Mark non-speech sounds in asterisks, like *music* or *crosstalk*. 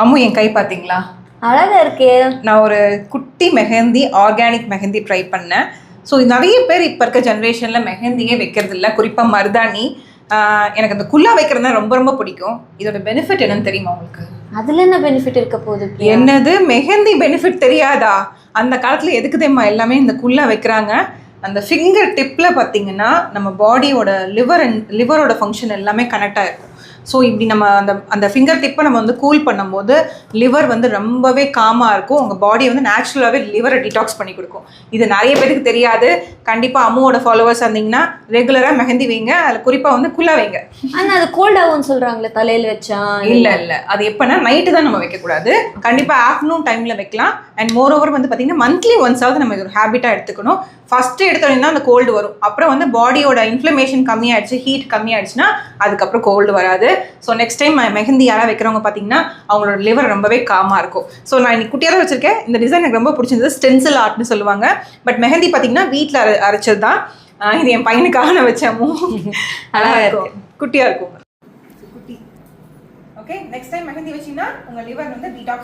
அம்மு என் கை பார்த்தீங்களா? அழகா இருக்கே. நான் ஒரு குட்டி மெஹந்தி ஆர்கானிக் மெஹந்தி ட்ரை பண்ணேன். ஸோ நிறைய பேர் இப்போ இருக்க ஜென்ரேஷனில் மெஹந்தியே வைக்கிறது இல்லை குறிப்பாக மருதாணி எனக்கு அந்த குல்லா வைக்கிறது தான் ரொம்ப ரொம்ப பிடிக்கும். இதோட பெனிஃபிட் என்னன்னு தெரியுமா உங்களுக்கு? அதுல என்ன பெனிஃபிட் இருக்க போகுது? என்னது? மெஹந்தி பெனிஃபிட் தெரியாதா? அந்த காலத்தில் எதுக்கு தெரியுமா எல்லாமே இந்த குல்லா வைக்கிறாங்க? அந்த ஃபிங்கர் டிப்பில் பார்த்தீங்கன்னா நம்ம பாடியோட லிவர் லிவரோட ஃபங்க்ஷன் எல்லாமே கனெக்ட் ஆகிருக்கும் ஸோ இப்படி நம்ம அந்த அந்த ஃபிங்கர் டிப்பை நம்ம வந்து கூல் பண்ணும்போது லிவர் வந்து ரொம்பவே காமாக இருக்கும். உங்கள் பாடி வந்து நேச்சுரலாகவே லிவரை டிடாக்ஸ் பண்ணி கொடுக்கும். இது நிறைய பேருக்கு தெரியாது. கண்டிப்பாக அம்மாவோட ஃபாலோவர்ஸ் இருந்தீங்கன்னா ரெகுலராக மெஹந்தி வைங்க. அதில் குறிப்பாக வந்து குல்லா வைங்க. ஆனா அது கோல்ட் ஆகும்னு சொல்றாங்களே தலையில வச்சா? இல்ல இல்ல. அது எப்பனா நைட்டு தான் நம்ம வைக்க கூடாது. கண்டிப்பா ஆஃப்டர்நூன் டைம்ல வைக்கலாம். அண்ட் மோர் ஓவர் வந்து பாத்தீங்கன்னா மந்த்லி ஒன்ஸாவது நம்ம இது ஒரு ஹேபிட்டா எடுத்துக்கணும். ஃபர்ஸ்ட் எடுத்தோடனே தான் அந்த கோல்டு வரும். அப்புறம் வந்து பாடியோட இன்ஃப்ளமேஷன் கம்மியாயிடுச்சு ஹீட் கம்மியாயிடுச்சுன்னா அதுக்கப்புறம் கோல்டு வராது. ஸோ நெக்ஸ்ட் டைம் மெஹந்தி யாராவது வைக்கிறவங்க பார்த்தீங்கன்னா அவங்களோட லிவர் ரொம்பவே காமாக இருக்கும். ஸோ நான் இன்னைக்கு குட்டியாக தான் வச்சிருக்கேன். இந்த டிசைன் எனக்கு ரொம்ப பிடிச்சிருந்தது. ஸ்டென்சில் ஆர்ட்னு சொல்லுவாங்க. பட் மெஹந்தி பார்த்தீங்கன்னா வீட்டில் அரை அரைச்சது தான் இது என் பையனுக்காக நான் வச்சேன். *laughs* அழகா இருக்கும். குட்டியாக இருக்கும். குட்டி. ஓகே நெக்ஸ்ட் டைம் மெஹந்தி வச்சீங்கன்னா உங்க லிவர் வந்து டீடாக்ஸ்